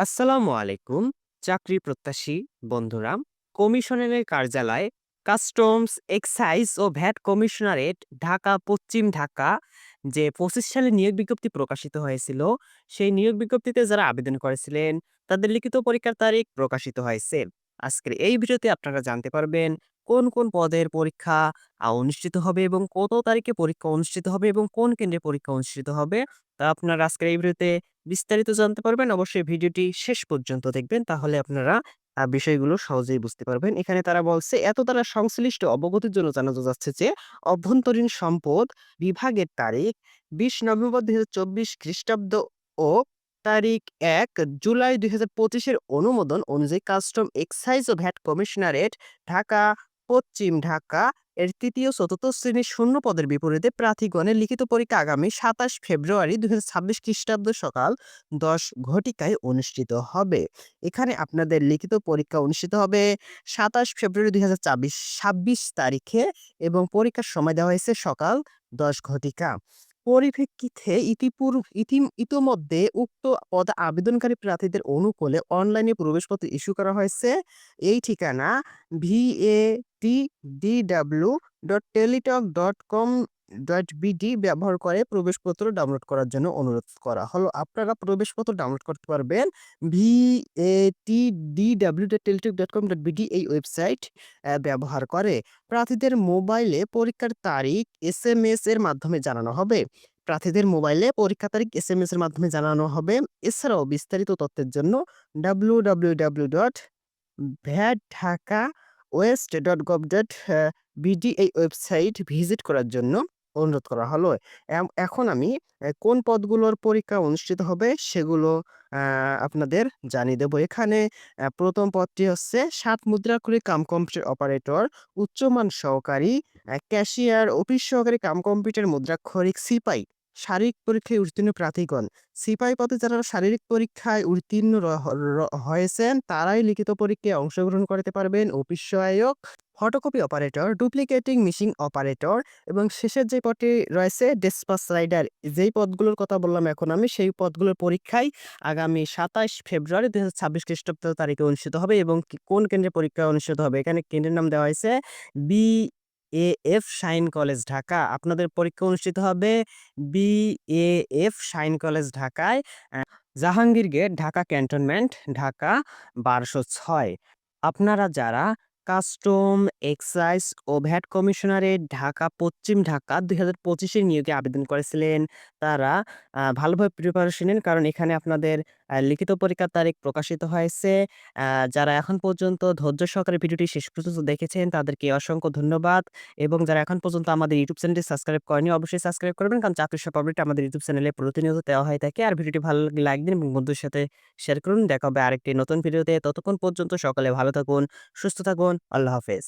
আসসালামু আলাইকুম, চাকরি প্রত্যাশী বন্ধুরা। কমিশনারের কার্যালয়, কাস্টমস, এক্সাইজ ও ভ্যাট কমিশনারেট ঢাকা, পশ্চিম ঢাকা, যে পঁচিশ সালে নিয়োগ বিজ্ঞপ্তি প্রকাশিত হয়েছিল, সেই নিয়োগ বিজ্ঞপ্তিতে যারা আবেদন করেছিলেন, তাদের লিখিত পরীক্ষার তারিখ প্রকাশিত হয়েছে। আজকের এই ভিডিওতে আপনারা জানতে পারবেন কোন কোন পদের পরীক্ষা অনুষ্ঠিত হবে এবং কত তারিখে পরীক্ষা অনুষ্ঠিত হবে এবং কোন কেন্দ্রে পরীক্ষা অনুষ্ঠিত হবে, তা আপনারা আজকের এই ভিডিওতে বিস্তারিত জানতে পারবেন। অবশ্যই ভিডিওটি শেষ পর্যন্ত দেখবেন, তাহলে আপনারা বিষয়গুলো সহজেই বুঝতে পারবেন। এখানে তারা বলছে, এত তারা সংশ্লিষ্ট অবগতির জন্য জানানো যাচ্ছে যে, অভ্যন্তরীণ সম্পদ বিভাগের তারিখ বিশ নভেম্বর দুই হাজার চব্বিশ খ্রিস্টাব্দ ও তারিখ এক জুলাই দুই হাজার পঁচিশের অনুমোদন অনুযায়ী কাস্টম এক্সাইজ ও ভ্যাট কমিশনারেট ঢাকা পশ্চিম ঢাকা এর তৃতীয় চতুর্থ শ্রেণির শূন্য পদের বিপরীতে প্রার্থীগণের লিখিত পরীক্ষা আগামী সাতাশ ফেব্রুয়ারি দুই ছাব্বিশ খ্রিস্টাব্দ সকাল দশ ঘটিকায় অনুষ্ঠিত হবে। এখানে আপনাদের লিখিত পরীক্ষা অনুষ্ঠিত হবে সাতাশ ফেব্রুয়ারি দুই হাজার ছাব্বিশ তারিখে এবং পরীক্ষার সময় দেওয়া হয়েছে সকাল দশ ঘটিকা। পরিপ্রেক্ষিতে ইতিপূর্ব ইতি ইতোমধ্যে উক্ত পদে আবেদনকারী প্রার্থীদের অনুকূলে অনলাইনে প্রবেশপত্র ইস্যু করা হয়েছে। এই ঠিকানা V A T D W dot Teletalk dot com dot BD ব্যবহার করে প্রবেশপত্র ডাউনলোড করার জন্য অনুরোধ করা হলো। আপনারা প্রবেশপত্র ডাউনলোড করতে পারবেন V A T D W dot Teletalk dot com dot BD এই ওয়েবসাইট ব্যবহার করে। প্রার্থীদের মোবাইলে পরীক্ষার তারিখ এস এম এস এর মাধ্যমে জানানো হবে। প্রার্থীদের মোবাইলে পরীক্ষা তারিখ এস এম এস এর মাধ্যমে জানানো হবে। এছাড়াও বিস্তারিত তথ্যের জন্য W W W dot vat Dhaka west dot gov dot BD এই ওয়েবসাইট ভিজিট করার জন্য অনুরোধ করা হলো। এখন আমি কোন পদগুলোর পরীক্ষা অনুষ্ঠিত হবে সেগুলো আপনাদের জানিয়ে দেবো এখানে। প্রথম পদটি হচ্ছে সাত মুদ্রাক্ষরী কাম কম্পিউটার অপারেটর উচ্চমান সহকারী ক্যাশিয়ার, অফিস সহকারী কাম কম্পিউটার মুদ্রাক্ষরিক সিপাই, শারীরিক পরীক্ষায় উত্তীর্ণ প্রার্থীগণ। সিপাই পদে যারা শারীরিক পরীক্ষায় উত্তীর্ণ হয়েছেন, তারাই লিখিত পরীক্ষায় অংশগ্রহণ করতে পারবেন। অফিস সহায়ক photocopy operator, duplicating machine operator এবং শেষের যে পদটি রয়েছে ডেসপাস রাইডার যেই পদগুলোর কথা বললাম এখন আমি, সেই পদগুলোর পরীক্ষায় আগামী সাতাশ ফেব্রুয়ারি দু হাজার ছাব্বিশ খ্রিস্টাব্দ তারিখে অনুষ্ঠিত হবে এবং কোন কেন্দ্রে পরীক্ষা অনুষ্ঠিত হবে? এখানে কেন্দ্রের নাম দেওয়া হয়েছে B A F Shaheen college Dhaka. আপনাদের পরীক্ষা অনুষ্ঠিত হবে B A F Shaheen college ঢাকায় জাহাঙ্গীর গেট ঢাকা ক্যান্টনমেন্ট, ঢাকা বারোশো ছয়। আপনারা যারা কাস্টম, এক্সাইজ ও ভ্যাট কমিশনারের ঢাকা, পশ্চিম ঢাকা দুই হাজার পঁচিশের নিয়োগে আবেদন করেছিলেন তারা। ভালোভাবে প্রিপারেশন নিন কারণ এখানে আপনাদের লিখিত পরীক্ষার তারিখ প্রকাশিত হয়েছে। যারা এখন পর্যন্ত ধৈর্য সহকারে ভিডিওটি শেষ পর্যন্ত দেখেছেন তাদেরকে অসংখ্য ধন্যবাদ এবং যারা এখন পর্যন্ত আমাদের ইউটিউব চ্যানেলটি সাবস্ক্রাইব করেনি অবশ্যই সাবস্ক্রাইব করবেন কারণ চাকরি সব আপডেট আমাদের ইউটিউব চ্যানেলে প্রতিনিয়ত দেওয়া হয়ে থাকে। আর ভিডিওটি ভালো লাইক দিন এবং বন্ধুর সাথে শেয়ার করুন। দেখা হবে আরেকটি নতুন ভিডিওতে ততক্ষণ পর্যন্ত সকালে ভালো থাকুন, সুস্থ থাকুন। আল্লাহ হাফেজ